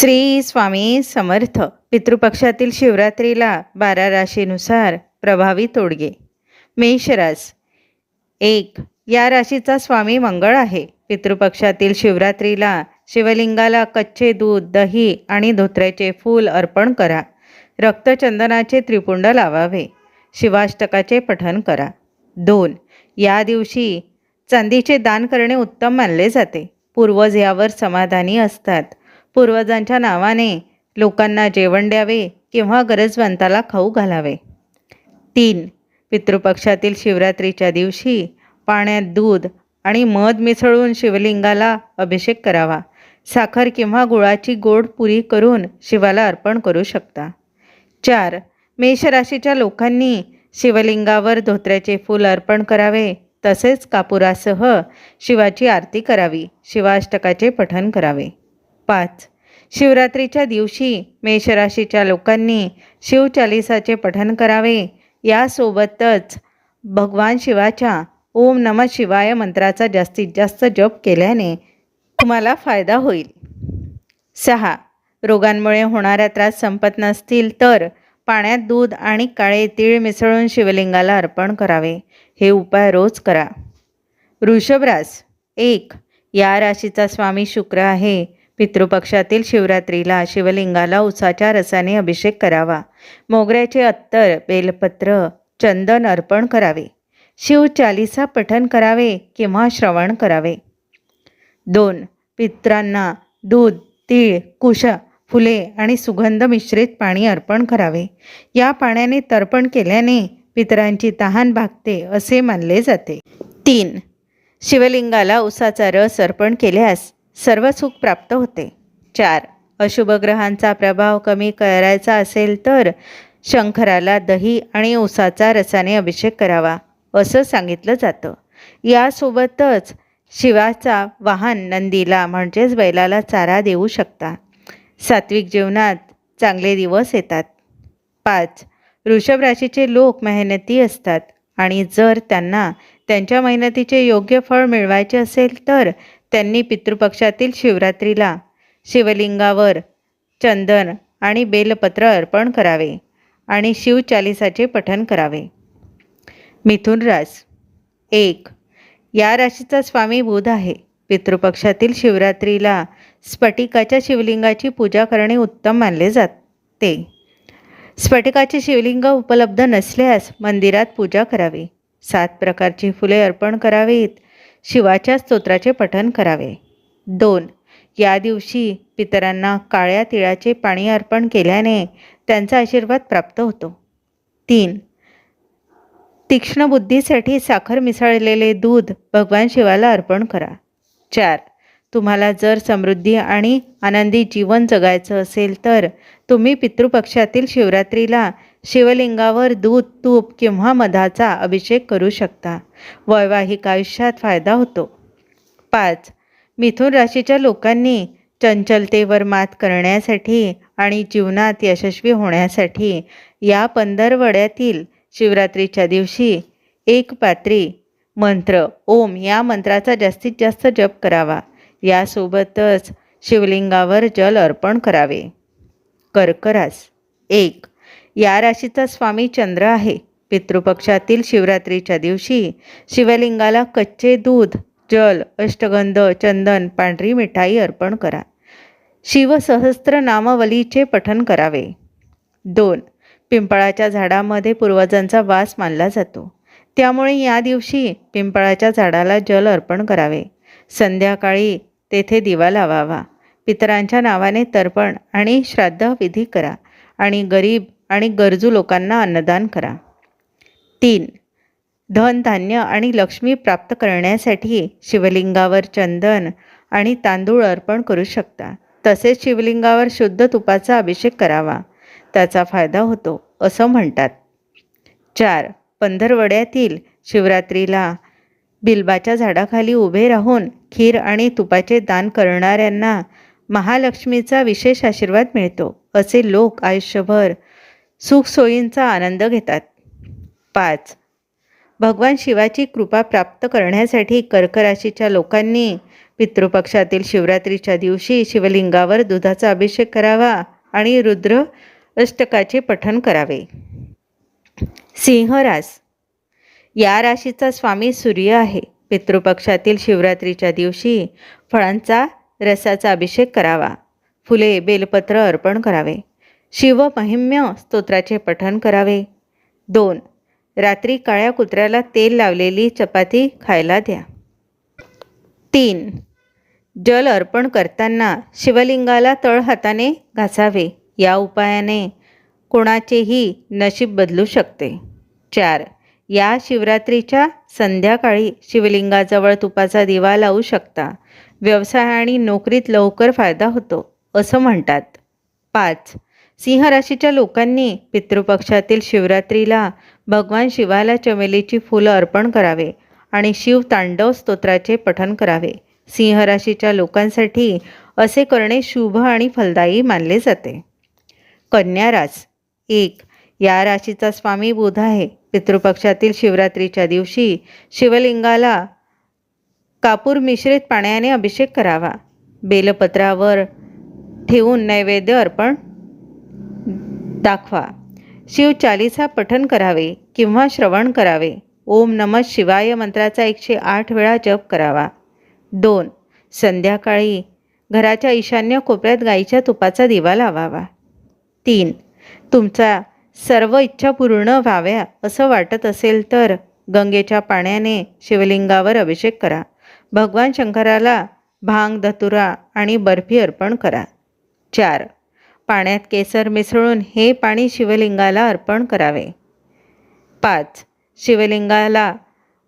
श्री स्वामी समर्थ. पितृपक्षातील शिवरात्रीला बारा राशीनुसार प्रभावी तोडगे. मेषरास एक. या राशीचा स्वामी मंगळ आहे. पितृपक्षातील शिवरात्रीला शिवलिंगाला कच्चे दूध दही आणि धोत्र्याचे फूल अर्पण करा. रक्तचंदनाचे त्रिपुंड लावावे. शिवाष्टकाचे पठन करा. दोन. या दिवशी चांदीचे दान करणे उत्तम मानले जाते. पूर्वज यावर समाधानी असतात. पूर्वजांच्या नावाने लोकांना जेवण द्यावे किंवा गरजवंताला खाऊ घालावे. तीन पितृपक्षातील शिवरात्रीच्या दिवशी पाण्यात दूध आणि मध मिसळून शिवलिंगाला अभिषेक करावा. साखर किंवा गुळाची गोड पुरी करून शिवाला अर्पण करू शकता. चार मेषराशीच्या लोकांनी शिवलिंगावर धोत्र्याचे फूल अर्पण करावे. तसेच कापुरासह शिवाची आरती करावी. शिवाष्टकाचे पठन करावे. पाच शिवरात्रीच्या दिवशी मेषराशीच्या लोकांनी शिवचालिसाचे पठन करावे. यासोबतच भगवान शिवाच्या ओम नम शिवाय मंत्राचा जास्तीत जास्त जप केल्याने तुम्हाला फायदा होईल. सहा. रोगांमुळे होणारा त्रास संपत नसतील तर पाण्यात दूध आणि काळे तीळ मिसळून शिवलिंगाला अर्पण करावे. हे उपाय रोज करा. वृषभरास एक. या राशीचा स्वामी शुक्र आहे. पितृपक्षातील शिवरात्रीला शिवलिंगाला उसाच्या रसाने अभिषेक करावा. मोगऱ्याचे अत्तर बेलपत्र चंदन अर्पण करावे. शिवचालिसा पठन करावे किंवा श्रवण करावे. दोन पित्रांना दूध तीळ कुश फुले आणि सुगंध मिश्रित पाणी अर्पण करावे. या पाण्याने तर्पण केल्याने पितरांची तहान भागते असे मानले जाते. तीन शिवलिंगाला उसाचा रस अर्पण केल्यास सर्व सुख प्राप्त होते. चार. अशुभ ग्रहांचा प्रभाव कमी करायचा असेल तर शंखराला दही आणि उसाचा रसाने अभिषेक करावा असं सांगितलं जातं. यासोबतच शिवाचा वाहन नंदीला म्हणजेच बैलाला चारा देऊ शकता. सात्विक जीवनात चांगले दिवस येतात. पाच. वृषभ राशीचे लोक मेहनती असतात आणि जर त्यांना त्यांच्या मेहनतीचे योग्य फळ मिळवायचे असेल तर त्यांनी पितृपक्षातील शिवरात्रीला शिवलिंगावर चंदन आणि बेलपत्र अर्पण करावे आणि शिवचालिसाचे पठन करावे. मिथुन रास एक या राशीचा स्वामी बुध आहे. पितृपक्षातील शिवरात्रीला स्फटिकाच्या शिवलिंगाची पूजा करणे उत्तम मानले जाते. स्फटिकाचे शिवलिंग उपलब्ध नसल्यास मंदिरात पूजा करावी. सात प्रकारची फुले अर्पण करावीत. शिवाच्या स्तोत्राचे पठन करावे. दोन या दिवशी पितरांना काळ्या तिळाचे पाणी अर्पण केल्याने त्यांचा आशीर्वाद प्राप्त होतो. तीन तीक्ष्ण बुद्धीसाठी साखर मिसळलेले दूध भगवान शिवाला अर्पण करा. चार तुम्हाला जर समृद्धी आणि आनंदी जीवन जगायचं असेल तर तुम्ही पितृपक्षातील शिवरात्रीला शिवलिंगावर दूध तूप किंवा मधाचा अभिषेक करू शकता. वैवाहिक आयुष्यात फायदा होतो. पाच. मिथुन राशीच्या लोकांनी चंचलतेवर मात करण्यासाठी आणि जीवनात यशस्वी होण्यासाठी या पंधरवड्यातील शिवरात्रीच्या दिवशी एक पात्री मंत्र ओम या मंत्राचा जास्तीत जास्त जप करावा. यासोबतच शिवलिंगावर जल अर्पण करावे. कर्करास एक. या राशीचा स्वामी चंद्र आहे. पितृपक्षातील शिवरात्रीच्या दिवशी शिवलिंगाला कच्चे दूध जल अष्टगंध चंदन पांढरी मिठाई अर्पण करा. शिवसहस्त्र नामवलीचे पठन करावे. दोन पिंपळाच्या झाडामध्ये पूर्वजांचा वास मानला जातो. त्यामुळे या दिवशी पिंपळाच्या झाडाला जल अर्पण करावे. संध्याकाळी तेथे दिवा लावावा. पितरांच्या नावाने तर्पण आणि श्राद्ध विधी करा. आणि गरीब आणि गरजू लोकांना अन्नदान करा. तीन धनधान्य आणि लक्ष्मी प्राप्त करण्यासाठी शिवलिंगावर चंदन आणि तांदूळ अर्पण करू शकता. तसेच शिवलिंगावर शुद्ध तुपाचा अभिषेक करावा. त्याचा फायदा होतो असं म्हणतात. चार पंधरवड्यातील शिवरात्रीला बिल्बाच्या झाडाखाली उभे राहून खीर आणि तुपाचे दान करणाऱ्यांना महालक्ष्मीचा विशेष आशीर्वाद मिळतो असे लोक आयुष्यभर सुखसोयींचा आनंद घेतात. पाच. भगवान शिवाची कृपा प्राप्त करण्यासाठी कर्क राशीच्या लोकांनी पितृपक्षातील शिवरात्रीच्या दिवशी शिवलिंगावर दुधाचा अभिषेक करावा आणि रुद्र अष्टकाचे पठण करावे. सिंहरास. या राशीचा स्वामी सूर्य आहे. पितृपक्षातील शिवरात्रीच्या दिवशी फळांचा रसाचा अभिषेक करावा. फुले बेलपत्र अर्पण करावे. शिवमहिम्य स्तोत्राचे पठण करावे. दोन रात्री काळ्या कुत्र्याला तेल लावलेली चपाती खायला द्या. तीन जल अर्पण करताना शिवलिंगाला तळहाताने घासावे. या उपायाने कोणाचेही नशीब बदलू शकते. चार या शिवरात्रीच्या संध्याकाळी शिवलिंगाजवळ तुपाचा दिवा लावू शकता. व्यवसाय आणि नोकरीत लवकर फायदा होतो असं म्हणतात. पाच सिंह राशीच्या लोकांनी पितृपक्षातील शिवरात्रीला भगवान शिवाला चमेलीची फुलं अर्पण करावे आणि शिव तांडव स्तोत्राचे पठण करावे. सिंह राशीच्या लोकांसाठी असे करणे शुभ आणि फलदायी मानले जाते. कन्या रास एक या राशीचा स्वामी बुध आहे. पितृपक्षातील शिवरात्रीच्या दिवशी शिवलिंगाला कापूर मिश्रित पाण्याने अभिषेक करावा. बेलपत्रावर ठेवून नैवेद्य अर्पण दाखवा. शिव चालीसा पठन करावे किंवा श्रवण करावे. ओम नम शिवाय मंत्राचा एकशे आठ वेळा जप करावा. दोन. संध्याकाळी घराच्या ईशान्य कोपऱ्यात गाईच्या तुपाचा दिवा लावावा. तीन. तुमचा सर्व इच्छा पूर्ण व्हाव्या असं वाटत असेल तर गंगेच्या पाण्याने शिवलिंगावर अभिषेक करा. भगवान शंकराला भांग धतुरा आणि बर्फी अर्पण करा. चार. पाण्यात केसर मिसळून हे पाणी शिवलिंगाला अर्पण करावे. पाच. शिवलिंगाला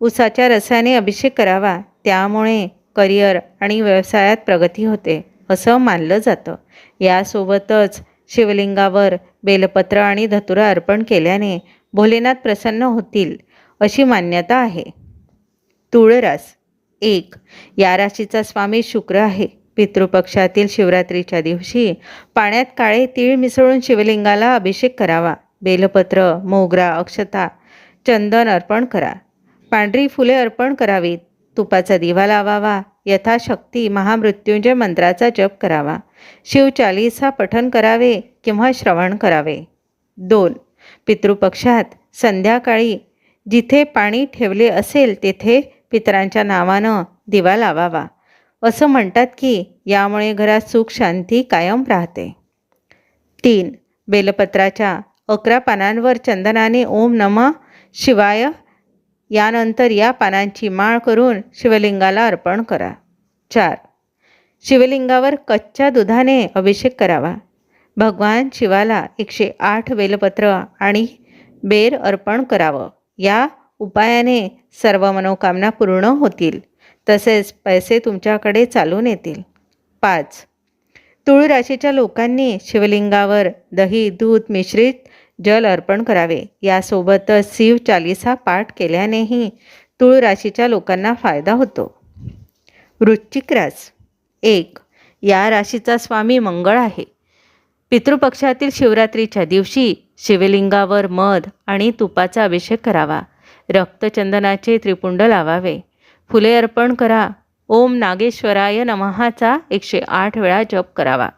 उसाच्या रसाने अभिषेक करावा. त्यामुळे करिअर आणि व्यवसायात प्रगती होते असं मानलं जातं. यासोबतच शिवलिंगावर बेलपत्र आणि धतुरा अर्पण केल्याने भोलेनाथ प्रसन्न होतील अशी मान्यता आहे. तुळरास एक. या राशीचा स्वामी शुक्र आहे. पितृपक्षातील शिवरात्रीच्या दिवशी पाण्यात काळे तीळ मिसळून शिवलिंगाला अभिषेक करावा. बेलपत्र मोगरा अक्षता चंदन अर्पण करा. पांढरी फुले अर्पण करावीत. तुपाचा दिवा लावावा. यथाशक्ती महामृत्युंजय मंत्राचा जप करावा. शिवचालीसा पठन करावे किंवा श्रवण करावे. दोन. पितृपक्षात संध्याकाळी जिथे पाणी ठेवले असेल तेथे पितरांच्या नावानं दिवा लावावा. असं म्हणतात की यामुळे घरात सुख शांती कायम राहते. तीन बेलपत्राच्या अकरा पानांवर चंदनाने ओम नम शिवाय यानंतर या पानांची माळ करून शिवलिंगाला अर्पण करा. चार शिवलिंगावर कच्च्या दुधाने अभिषेक करावा. भगवान शिवाला एकशे आठ बेलपत्र आणि बेर अर्पण करावं. या उपायाने सर्व मनोकामना पूर्ण होतील. तसेच पैसे तुमच्याकडे चालून येतील. पाच. तुळू राशीच्या लोकांनी शिवलिंगावर दही दूध मिश्रित जल अर्पण करावे. यासोबतच शिव चालिसा पाठ केल्यानेही तुळू राशीच्या लोकांना फायदा होतो. वृश्चिक रास. एक. या राशीचा स्वामी मंगळ आहे. पितृपक्षातील शिवरात्रीच्या दिवशी शिवलिंगावर मध आणि तुपाचा अभिषेक करावा. रक्तचंदनाचे त्रिपुंड लावावे. फुले अर्पण करा. ओम नागेश्वराय नमहाचा एकशे आठ वेळा जप करावा.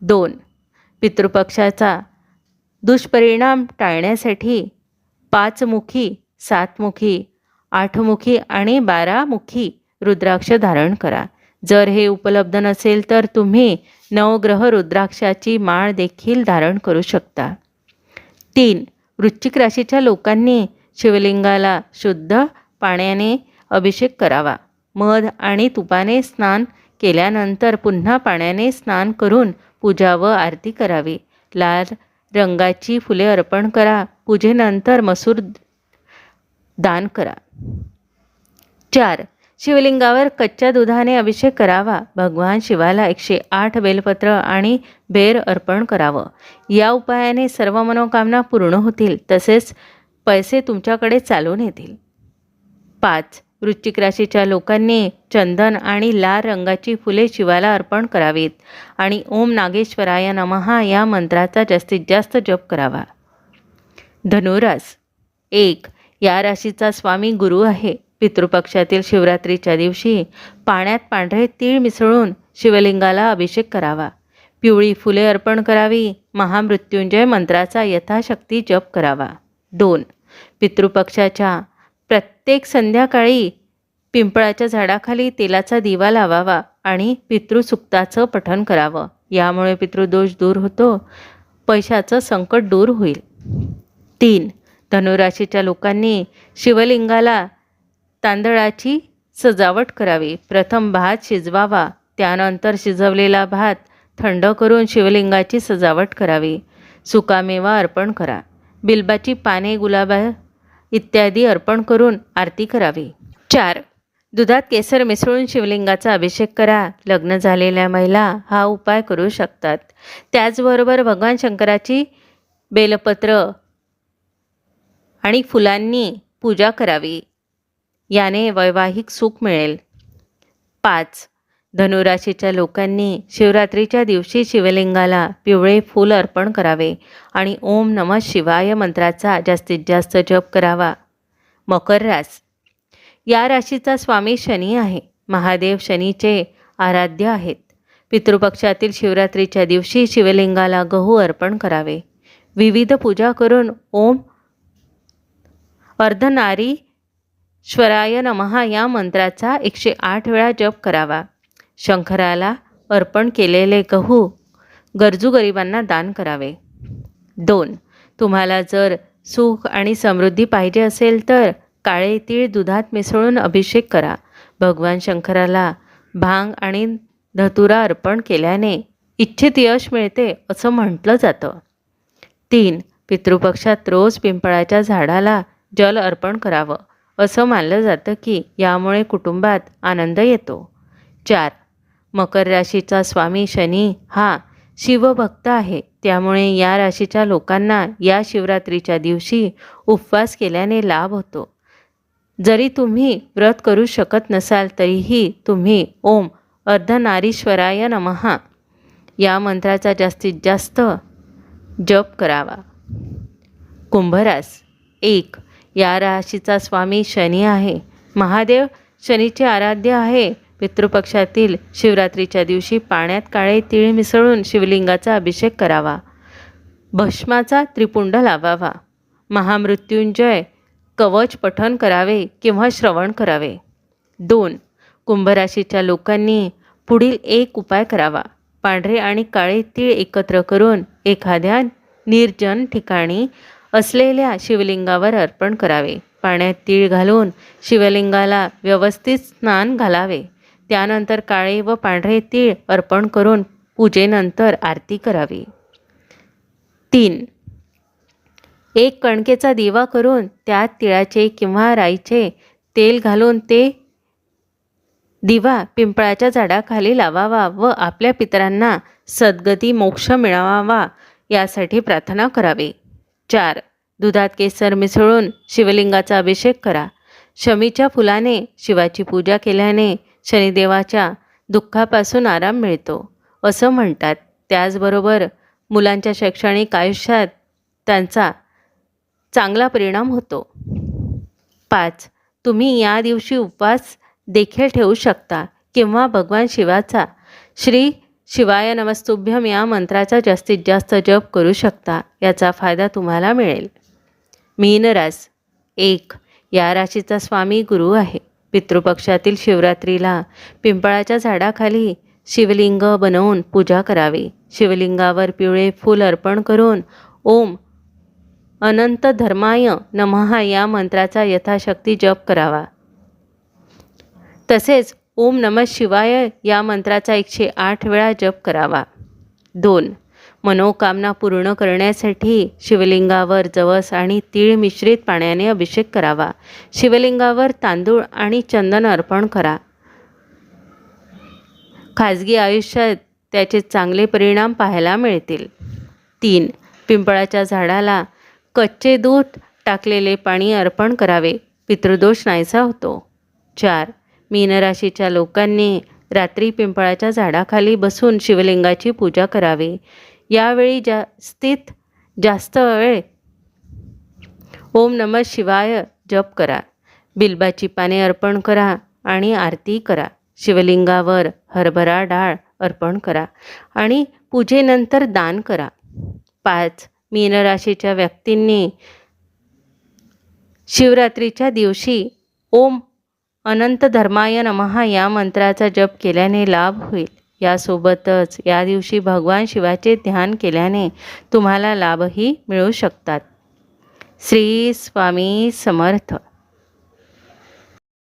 दोन. पितृपक्षाचा दुष्परिणाम टाळण्यासाठी पाचमुखी सातमुखी आठमुखी आणि बारामुखी रुद्राक्ष धारण करा. जर हे उपलब्ध नसेल तर तुम्ही नवग्रह रुद्राक्षाची माळ देखील धारण करू शकता. तीन. वृश्चिक राशीच्या लोकांनी शिवलिंगाला शुद्ध पाण्याने अभिषेक करावा. मध आणि तुपाने स्नान केल्यानंतर पुन्हा पाण्याने स्नान करून पूजा व आरती करावी. लाल रंगाची फुले अर्पण करा. पूजेनंतर मसूर दान करा. चार. शिवलिंगावर कच्च्या दुधाने अभिषेक करावा. भगवान शिवाला एकशे आठ बेलपत्र आणि बेर अर्पण करावं. या उपायाने सर्व मनोकामना पूर्ण होतील. तसेच पैसे तुमच्याकडे चालून येतील. पाच. वृश्चिक राशीच्या लोकांनी चंदन आणि लाल रंगाची फुले शिवाला अर्पण करावीत. आणि ओम नागेश्वराय नमहा या मंत्राचा जास्तीत जास्त जप करावा. धनुरास एक या राशीचा स्वामी गुरु आहे. पितृपक्षातील शिवरात्रीच्या दिवशी पाण्यात पांढरे तीळ मिसळून शिवलिंगाला अभिषेक करावा. पिवळी फुले अर्पण करावी. महामृत्युंजय मंत्राचा यथाशक्ती जप करावा. दोन पितृपक्षाच्या प्रत्येक संध्याकाळी पिंपळाच्या झाडाखाली तेलाचा दिवा लावावा आणि पितृसुक्ताचं पठण करावं. यामुळे पितृदोष दूर होतो पैशाचं संकट दूर होईल. तीन धनुराशीच्या लोकांनी शिवलिंगाला तांदळाची सजावट करावी. प्रथम भात शिजवावा त्यानंतर शिजवलेला भात थंड करून शिवलिंगाची सजावट करावी. सुकामेवा अर्पण करा. बिल्बाची पाने गुलाबा इत्यादी अर्पण करून आरती करावी. चार. दुधात केसर मिसळून शिवलिंगाचा अभिषेक करा. लग्न झालेल्या महिला हा उपाय करू शकतात. त्याचबरोबर भगवान शंकराची बेलपत्र आणि फुलांनी पूजा करावी. याने वैवाहिक सुख मिळेल. पाच. धनुराशीच्या लोकांनी शिवरात्रीच्या दिवशी शिवलिंगाला पिवळे फूल अर्पण करावे आणि ओम नम शिवाय मंत्राचा जास्तीत जास्त जप करावा. मकर रास. या राशीचा स्वामी शनी आहे. महादेव शनीचे आराध्य आहेत. पितृपक्षातील शिवरात्रीच्या दिवशी शिवलिंगाला गहू अर्पण करावे. विविध पूजा करून ओम अर्धनारी श्वराय नमहा या मंत्राचा एकशे आठ वेळा जप करावा. शंकराला अर्पण केलेले गहू गरजू गरिबांना दान करावे. दोन तुम्हाला जर सुख आणि समृद्धी पाहिजे असेल तर काळे तीळ दुधात मिसळून अभिषेक करा. भगवान शंकराला भांग आणि धतुरा अर्पण केल्याने इच्छित यश मिळते असं म्हटलं जातं. तीन पितृपक्षात रोज पिंपळाच्या झाडाला जल अर्पण करावं असं मानलं जातं की यामुळे कुटुंबात आनंद येतो. चार मकर राशीचा स्वामी शनी हा शिवभक्त आहे. त्यामुळे या राशीच्या लोकांना या शिवरात्रीच्या दिवशी उपवास केल्याने लाभ होतो. जरी तुम्ही व्रत करू शकत नसाल तरीही तुम्ही ओम अर्धनारीश्वराय नमहा या मंत्राचा जास्तीत जास्त जप करावा. कुंभरास एक या राशीचा स्वामी शनी आहे. महादेव शनीचे आराध्य आहे. पितृपक्षातील शिवरात्रीच्या दिवशी पाण्यात काळे तीळ मिसळून शिवलिंगाचा अभिषेक करावा. भस्माचा त्रिपुंड लावावा. महामृत्युंजय कवच पठन करावे किंवा श्रवण करावे. दोन कुंभराशीच्या लोकांनी पुढील एक उपाय करावा. पांढरे आणि काळे तीळ एकत्र करून एखाद्या निर्जन ठिकाणी असलेल्या शिवलिंगावर अर्पण करावे. पाण्यात तीळ घालून शिवलिंगाला व्यवस्थित स्नान घालावे. त्यानंतर काळे व पांढरे तीळ अर्पण करून पूजेनंतर आरती करावी. तीन. एक कणकेचा दिवा करून त्यात तिळाचे किंवा राईचे तेल घालून ते दिवा पिंपळाच्या झाडाखाली लावावा व आपल्या पितरांना सद्गती मोक्ष मिळवावा यासाठी प्रार्थना करावी. चार. दुधात केसर मिसळून शिवलिंगाचा अभिषेक करा. शमीच्या फुलाने शिवाची पूजा केल्याने शनिदेवाच्या दुःखापासून आराम मिळतो. असं म्हणतात. त्याचबरोबर मुलांच्या शैक्षणिक आयुष्यात त्यांचा चांगला परिणाम होतो. पाच. तुम्ही या दिवशी उपवास देखील ठेवू शकता किंवा भगवान शिवाचा श्री शिवाय नमस्तुभ्यम या मंत्राचा जास्तीत जास्त जप करू शकता. याचा फायदा तुम्हाला मिळेल. मीन रास एक. या राशीचा स्वामी गुरु आहे. पितृपक्षातील शिवरात्रीला पिंपळाच्या झाडाखाली शिवलिंग बनवून पूजा करावी. शिवलिंगावर पिवळे फूल अर्पण करून ओम अनंत धर्माय नमहा या मंत्राचा यथाशक्ती जप करावा. तसेच ओम नम शिवाय या मंत्राचा एकशे आठ वेळा जप करावा. दोन मनोकामना पूर्ण करण्यासाठी शिवलिंगावर जवस आणि तीळ मिश्रित पाण्याने अभिषेक करावा. शिवलिंगावर तांदूळ आणि चंदन अर्पण करा. खाजगी आयुष्यात त्याचे चांगले परिणाम पाहायला मिळतील. तीन पिंपळाच्या झाडाला कच्चे दूध टाकलेले पाणी अर्पण करावे. पितृदोष नाहीसा होतो. चार मीनराशीच्या लोकांनी रात्री पिंपळाच्या झाडाखाली बसून शिवलिंगाची पूजा करावी. यावेळी जास्तीत जास्त वेळ ओम नम शिवाय जप करा. बिल्बाची पाने अर्पण करा आणि आरती करा. शिवलिंगावर हरभरा डाळ अर्पण करा आणि पूजेनंतर दान करा. पाच मीनराशीच्या व्यक्तींनी शिवरात्रीच्या दिवशी ओम अनंत धर्माय नमहा या मंत्राचा जप केल्याने लाभ होईल. यासोबतच या दिवशी भगवान शिवाचे ध्यान केल्याने तुम्हाला लाभही मिळू शकतात. श्री स्वामी समर्थ.